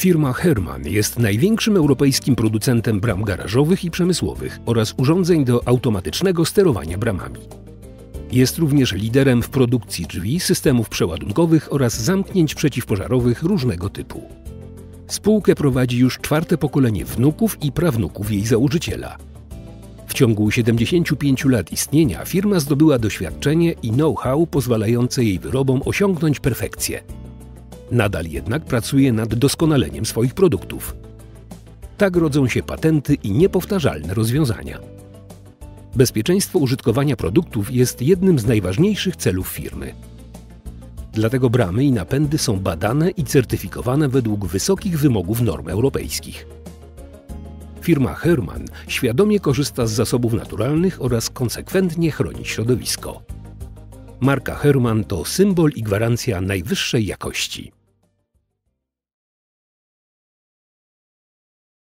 Firma Herman jest największym europejskim producentem bram garażowych i przemysłowych oraz urządzeń do automatycznego sterowania bramami. Jest również liderem w produkcji drzwi, systemów przeładunkowych oraz zamknięć przeciwpożarowych różnego typu. Spółkę prowadzi już czwarte pokolenie wnuków i prawnuków jej założyciela. W ciągu 75 lat istnienia firma zdobyła doświadczenie i know-how pozwalające jej wyrobom osiągnąć perfekcję. Nadal jednak pracuje nad doskonaleniem swoich produktów. Tak rodzą się patenty i niepowtarzalne rozwiązania. Bezpieczeństwo użytkowania produktów jest jednym z najważniejszych celów firmy. Dlatego bramy i napędy są badane i certyfikowane według wysokich wymogów norm europejskich. Firma Herman świadomie korzysta z zasobów naturalnych oraz konsekwentnie chroni środowisko. Marka Herman to symbol i gwarancja najwyższej jakości.